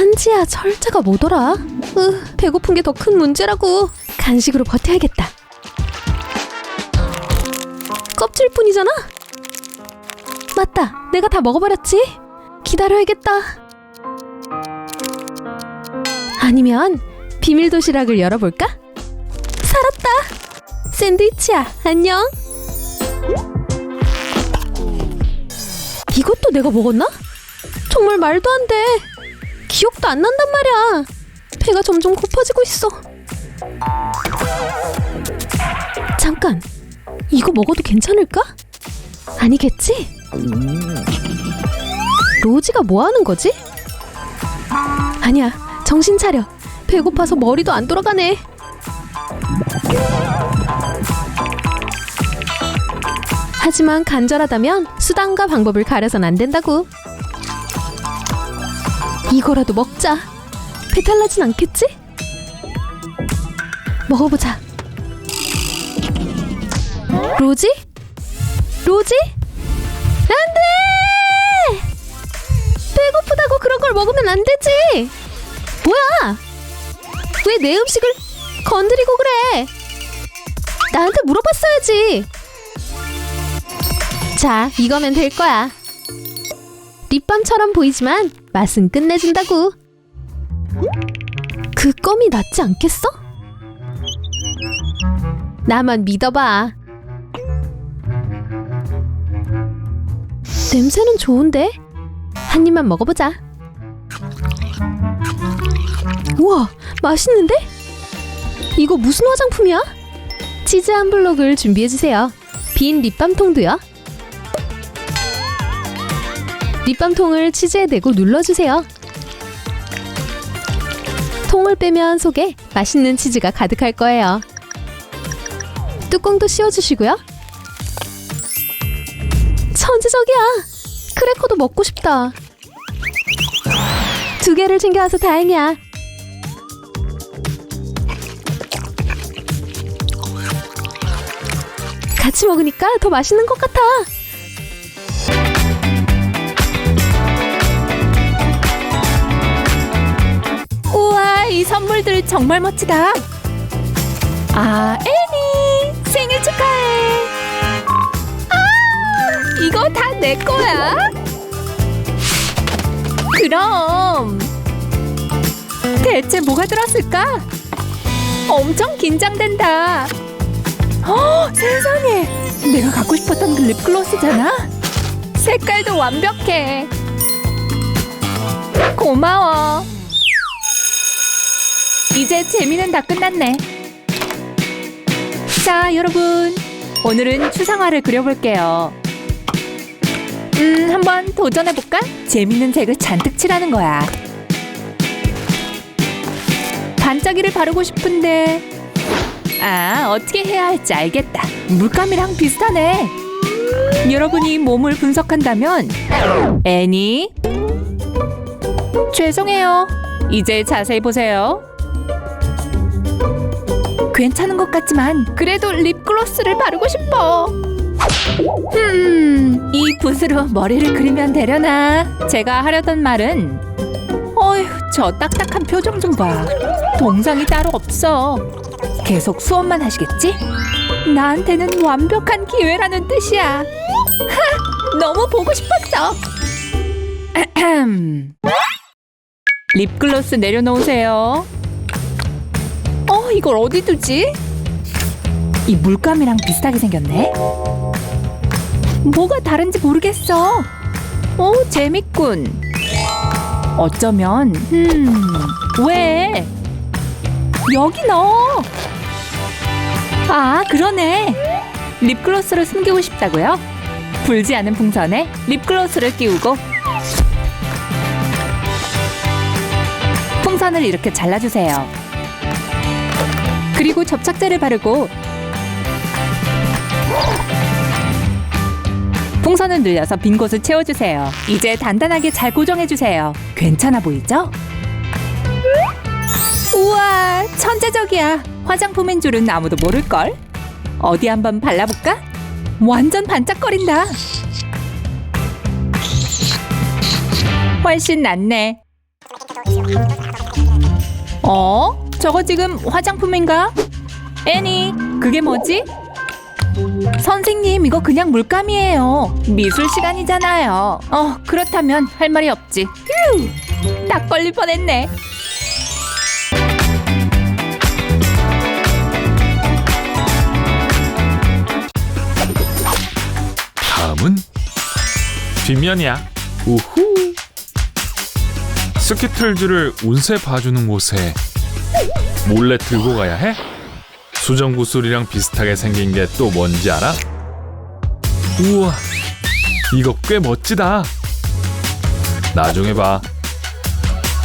한지야 철자가 뭐더라? 으 배고픈 게 더 큰 문제라고 간식으로 버텨야겠다 껍질뿐이잖아? 맞다 내가 다 먹어버렸지 기다려야겠다 아니면 비밀 도시락을 열어볼까? 살았다 샌드위치야 안녕 이것도 내가 먹었나? 정말 말도 안 돼. 기억도 안 난단 말이야. 배가 점점 고파지고 있어. 잠깐. 이거 먹어도 괜찮을까? 아니겠지? 로지가 뭐 하는 거지? 아니야. 정신 차려. 배고파서 머리도 안 돌아가네. 하지만 간절하다면 수단과 방법을 가려선 안 된다고. 이거라도 먹자. 배탈 나진 않겠지? 먹어보자. 로지? 로지? 안 돼! 배고프다고 그런 걸 먹으면 안 되지! 뭐야! 왜 내 음식을 건드리고 그래? 나한테 물어봤어야지! 자, 이거면 될 거야. 립밤처럼 보이지만 맛은 끝내준다고. 그 껌이 낫지 않겠어? 나만 믿어봐. 냄새는 좋은데? 한 입만 먹어보자. 우와, 맛있는데? 이거 무슨 화장품이야? 치즈 한 블록을 준비해주세요. 빈 립밤통도요. 립밤통을 치즈에 대고 눌러주세요. 통을 빼면 속에 맛있는 치즈가 가득할 거예요. 뚜껑도 씌워주시고요. 천재적이야. 크래커도 먹고 싶다. 두 개를 챙겨와서 다행이야. 같이 먹으니까 더 맛있는 것 같아. 우와, 이 선물들 정말 멋지다. 아, 애니 생일 축하해. 아, 이거 다 내 거야? 그럼 대체 뭐가 들었을까? 엄청 긴장된다. 어, 세상에. 내가 갖고 싶었던 그 립글로스잖아. 색깔도 완벽해. 고마워. 이제 재미는 다 끝났네. 자, 여러분. 오늘은 추상화를 그려볼게요. 음, 한번 도전해볼까? 재밌는 색을 잔뜩 칠하는 거야. 반짝이를 바르고 싶은데. 아, 어떻게 해야 할지 알겠다. 물감이랑 비슷하네. 여러분이 몸을 분석한다면, 애니. 죄송해요. 이제 자세히 보세요. 괜찮은 것 같지만 그래도 립글로스를 바르고 싶어. 음, 이 붓으로 머리를 그리면 되려나? 제가 하려던 말은 어휴, 저 딱딱한 표정 좀 봐. 동상이 따로 없어. 계속 수업만 하시겠지? 나한테는 완벽한 기회라는 뜻이야. 하, 너무 보고 싶었어. 립글로스 내려놓으세요. 어, 이걸 어디 두지? 이 물감이랑 비슷하게 생겼네. 뭐가 다른지 모르겠어. 오, 재밌군. 어쩌면, 음, 왜? 여기 넣어. 아, 그러네. 립글로스를 숨기고 싶다고요? 불지 않은 풍선에 립글로스를 끼우고 풍선을 이렇게 잘라주세요. 그리고 접착제를 바르고 풍선을 늘려서 빈 곳을 채워주세요. 이제 단단하게 잘 고정해주세요. 괜찮아 보이죠? 우와, 천재적이야. 화장품인 줄은 아무도 모를걸? 어디 한번 발라볼까? 완전 반짝거린다. 훨씬 낫네. 어? 저거 지금 화장품인가? 애니, 그게 뭐지? 선생님, 이거 그냥 물감이에요. 미술 시간이잖아요. 어, 그렇다면 할 말이 없지. 휴! 딱 걸릴 뻔했네. 다음은 뒷면이야. 우후. 스키틀즈를 운세 봐주는 곳에 몰래 들고 가야 해? 수정 구슬이랑 비슷하게 생긴 게 또 뭔지 알아? 우와, 이거 꽤 멋지다. 나중에 봐.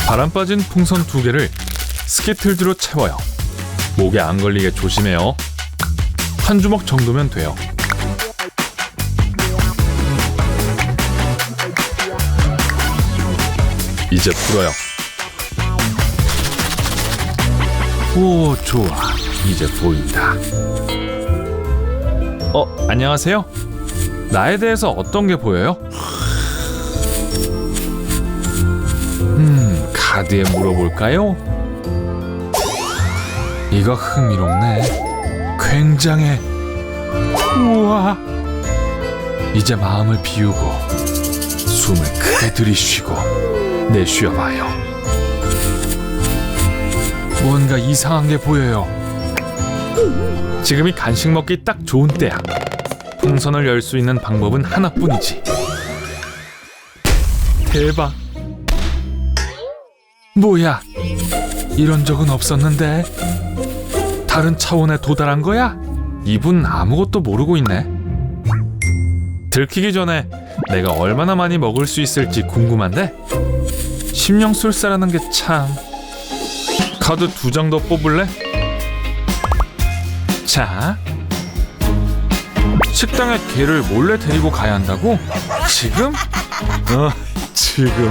바람 빠진 풍선 두 개를 스키틀즈로 채워요. 목에 안 걸리게 조심해요. 한 주먹 정도면 돼요. 이제 풀어요. 오, 좋아. 이제 보인다. 어, 안녕하세요. 나에 대해서 어떤 게 보여요? 음, 카드에 물어볼까요? 이거 흥미롭네. 굉장해. 우와. 이제 마음을 비우고 숨을 크게 들이쉬고 내쉬어봐요. 뭔가 이상한 게 보여요. 지금이 간식 먹기 딱 좋은 때야. 풍선을 열 수 있는 방법은 하나뿐이지. 대박. 뭐야? 이런 적은 없었는데. 다른 차원에 도달한 거야? 이분 아무것도 모르고 있네. 들키기 전에 내가 얼마나 많이 먹을 수 있을지 궁금한데 심령술사라는 게 참 카드 두 장 더 뽑을래? 자 식당에 개를 몰래 데리고 가야 한다고? 지금? 어 지금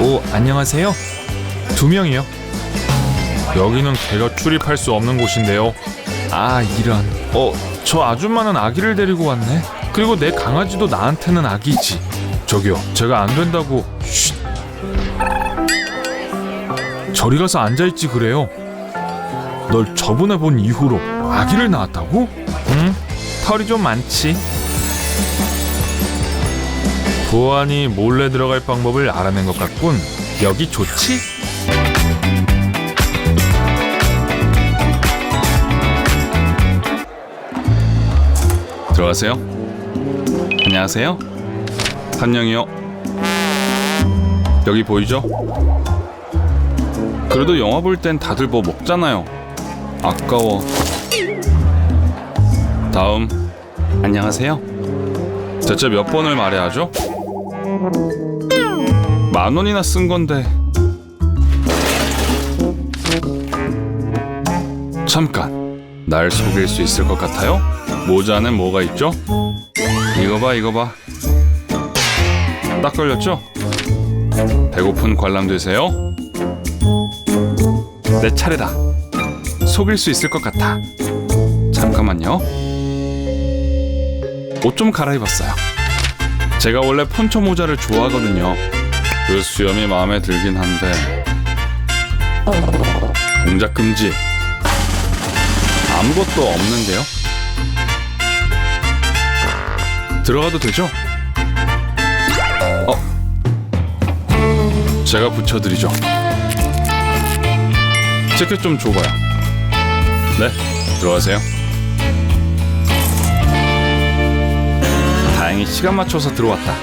오 안녕하세요 두 명이요 여기는 개가 출입할 수 없는 곳인데요. 아 이런. 어, 저 아줌마는 아기를 데리고 왔네. 그리고 내 강아지도 나한테는 아기지. 저기요, 제가 안 된다고. 쉿. 저리 가서 앉아 있지 그래요. 널 저번에 본 이후로 아기를 낳았다고? 응? 털이 좀 많지. 보안이 몰래 들어갈 방법을 알아낸 것 같군. 여기 좋지? 들어가세요. 안녕하세요. 한영이요. 여기 보이죠? 그래도 영화 볼 땐 다들 뭐 먹잖아요. 아까워. 다음. 안녕하세요. 대체 몇 번을 말해야 하죠? 만 원이나 쓴 건데. 잠깐. 날 속일 수 있을 것 같아요? 모자는 뭐가 있죠? 이거 봐, 이거 봐. 딱 걸렸죠? 배고픈 관람 되세요? 내 차례다. 속일 수 있을 것 같아. 잠깐만요. 옷 좀 갈아입었어요. 제가 원래 폰초 모자를 좋아하거든요. 그 수염이 마음에 들긴 한데 동작 금지. 아무것도 없는데요. 들어가도 되죠? 어, 제가 붙여드리죠. 티켓 좀 줘봐요. 네, 들어가세요. 다행히 시간 맞춰서 들어왔다.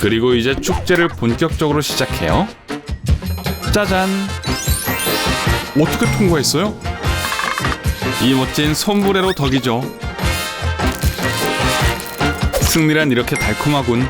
그리고 이제 축제를 본격적으로 시작해요. 짜잔. 어떻게 통과했어요? 이 멋진 솜브레로 덕이죠. 승리란 이렇게 달콤하군.